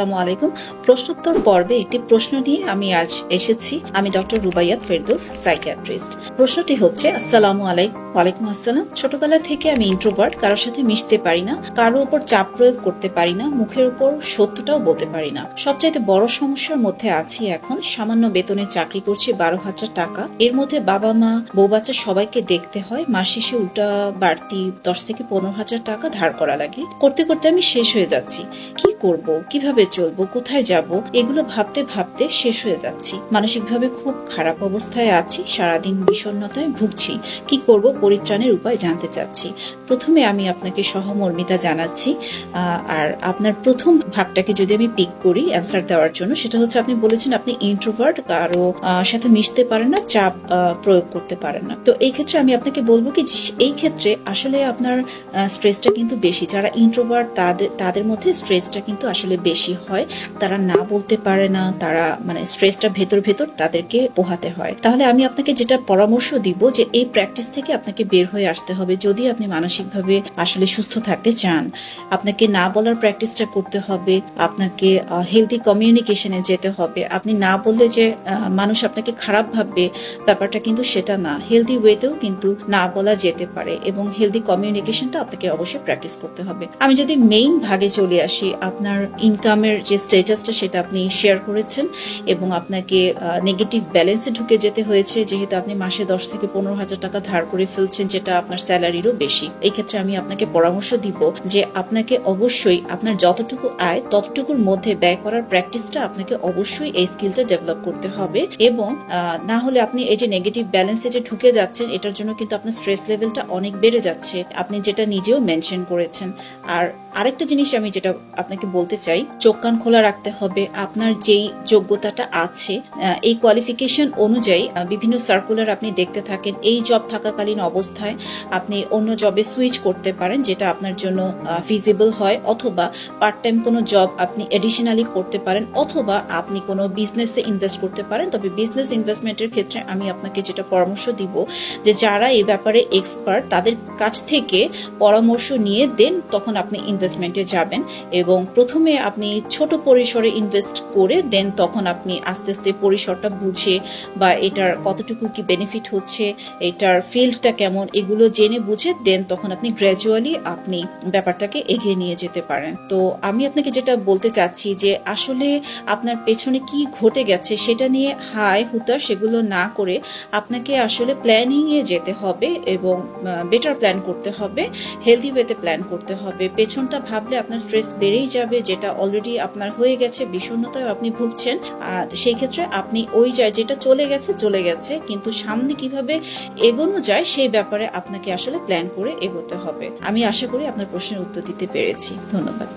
আসসালামু আলাইকুম। প্রশ্নোত্তর পর্বে একটি প্রশ্ন নিয়ে আমি আজ এসেছি। আমি ডক্টর রুবাইয়াত ফেরদৌস, সাইকিয়াট্রিস্ট। প্রশ্নটি হচ্ছে, আসসালামু আলাইকুম ওয়ালাইকুম আসসালাম। ছোটবেলা থেকে আমি ইন্ট্রোভার্ট কারোর সাথে মিশতে পারি না, কারও উপর চাপ প্রয়োগ করতে পারি না, মুখের উপর সত্যটাও বলতে পারি না। সবচাইতে বড় সমস্যার মধ্যে আছি এখন। সামান্য বেতনে চাকরি করছি বারো হাজার টাকা। এর মধ্যে বাবা মা, বউ বাচ্চা সবাইকে দেখতে হয়। মাস শেষে উল্টা বাড়তি দশ থেকে পনেরো হাজার টাকা ধার করা লাগে। করতে করতে আমি শেষ হয়ে যাচ্ছি। কি করব? কীভাবে চলবো, কোথায় যাব, এগুলো ভাবতে ভাবতে শেষ হয়ে যাচ্ছি। মানসিকভাবে খুব খারাপ অবস্থায় আছি, সারাদিন বিষণ্ণতায় ভুগছি। কি করব, পরিত্রাণের উপায় জানতে চাচ্ছি। প্রথমে আমি আপনাকে সহমর্মিতা জানাচ্ছি আর আপনার প্রথম ভাগটাকে যদি আমি পিক করি অ্যান্সার দেওয়ার জন্য, সেটা হচ্ছে আপনি বলেছেন আপনি ইন্ট্রোভার্ট কারও সাথে মিশতে পারেন না, চাপ প্রয়োগ করতে পারেন না। তো এই ক্ষেত্রে আমি আপনাকে বলব কি এই ক্ষেত্রে আসলে আপনার স্ট্রেসটা কিন্তু বেশি। যারা ইন্ট্রোভার্ট তাদের তাদের মধ্যে স্ট্রেসটা কিন্তু আসলে বেশি। হয়, তারা না বলতে পারে না, তারা মানে স্ট্রেসটা ভেতর ভেতর তাদেরকে পোহাতে হয়। তাহলে আমি আপনাকে যেটা পরামর্শ দিব যে এই প্র্যাকটিস থেকে আপনাকে বের হয়ে আসতে হবে। যদি আপনি মানসিকভাবে আসলে সুস্থ থাকতে চান, আপনাকে না বলার প্র্যাকটিসটা করতে হবে, আপনাকে হেলদি কমিউনিকেশনে যেতে হবে। আপনি না বললে যে মানুষ আপনাকে খারাপ ভাববে, ব্যাপারটা কিন্তু সেটা না। হেলদি ওয়েতেও কিন্তু না বলা যেতে পারে এবং হেলদি কমিউনিকেশনটা আপনাকে অবশ্যই প্র্যাকটিস করতে হবে। আমি যদি মেইন ভাগে চলে আসি, আপনার ইনকামের যে স্টেটাসটা সেটা আপনি শেয়ার করেছেন এবং আপনাকে নেগেটিভ ব্যালেন্সে ঢুকে যেতে হয়েছে। যেহেতু আপনি মাসে দশ থেকে পনেরো হাজার টাকা ধার করে ফেলছেন, যেটা আপনার স্যালারিরও বেশি। এই ক্ষেত্রে আমি আপনাকে পরামর্শ দিব যে আপনাকে অবশ্যই আপনার যতটুকু আয়, ততটুকুর মধ্যে ব্যয় করার প্র্যাকটিসটা আপনাকে অবশ্যই এই স্কিলটা ডেভেলপ করতে হবে এবং না হলে আপনি এই যে নেগেটিভ ব্যালেন্সে যে ঢুকে যাচ্ছেন, এটার জন্য কিন্তু আপনার স্ট্রেস লেভেলটা অনেক বেড়ে যাচ্ছে। আপনি যেটা নিজেও মেনশন করেছেন। আর আরেকটা জিনিস আমি যেটা আপনাকে বলতে চাই, চোখ কান খোলা রাখতে হবে। আপনার যেই যোগ্যতাটা আছে এই কোয়ালিফিকেশন অনুযায়ী বিভিন্ন সার্কুলার আপনি দেখতে থাকেন, এই জব থাকাকালীন অবস্থায় আপনি অন্য জবে সুইচ করতে পারেন, যেটা আপনার জন্য ফিজিবল হয়, অথবা পার্ট টাইম কোনো জব আপনি এডিশনালি করতে পারেন, অথবা আপনি কোনো বিজনেসে ইনভেস্ট করতে পারেন। তবে বিজনেস ইনভেস্টমেন্টের ক্ষেত্রে আমি আপনাকে যেটা পরামর্শ দিব, যে যারা এই ব্যাপারে এক্সপার্ট তাদের কাছ থেকে পরামর্শ নিয়ে দেন, তখন আপনি ইনভেস্টমেন্টে যাবেন এবং প্রথমে আপনি ছোট পরিসরে ইনভেস্ট করে দেন তখন আপনি আস্তে আস্তে পরিসরটা বুঝে বা এটার কতটুকু কি বেনিফিট হচ্ছে, এটার ফিল্ডটা কেমন, এগুলো জেনে বুঝে দেন তখন আপনি গ্র্যাজুয়ালি আপনি ব্যাপারটাকে এগিয়ে নিয়ে যেতে পারেন। তো আমি আপনাকে যেটা বলতে চাচ্ছি যে আসলে আপনার পেছনে কি ঘটে গেছে সেটা নিয়ে হাই হুতা সেগুলো না করে আপনাকে আসলে প্ল্যানিং এ যেতে হবে এবং বেটার প্ল্যান করতে হবে হেলদি ওয়েতে প্ল্যান করতে হবে পেছনটা ভাবলে আপনার স্ট্রেস বেড়েই যাবে, যেটা অলরেডি আপনার হয়ে গেছে বিষণ্ণতায় আপনি ভুগছেন। আর সেই ক্ষেত্রে আপনি ওই যায়, যেটা চলে গেছে চলে গেছে। কিন্তু সামনে কীভাবে এগোনো যায়, সেই ব্যাপারে আপনাকে আসলে প্ল্যান করে এগোতে হবে। আমি আশা করি আপনার প্রশ্নের উত্তর দিতে পেরেছি। ধন্যবাদ।